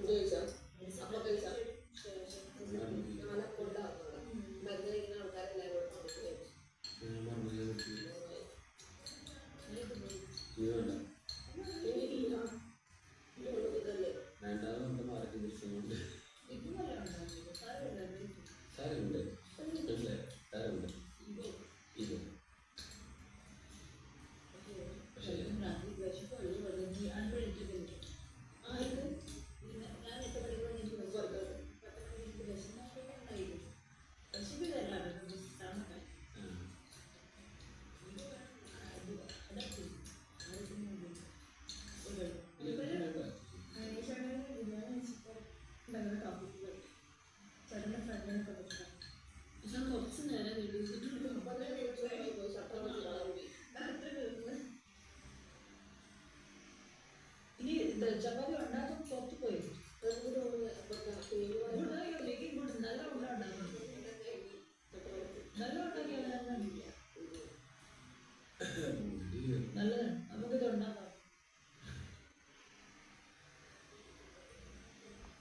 food കഴിച്ചാ അപ്പൊ കഴിച്ചാ നാളെ കൊണ്ടാകുന്നത് മരുന്ന് കഴിക്കുന്ന ആൾക്കാരെല്ലാം കൂടെ കഴിച്ചു ഇനി ഇത് ചപ്പാത്തി ഉണ്ടാക്കും പുറത്ത് പോയി എന്നിട്ട് അപ്പൊ പേര് ഗുഡ് ഗുഡ് നല്ല ഉണ്ടാക്കും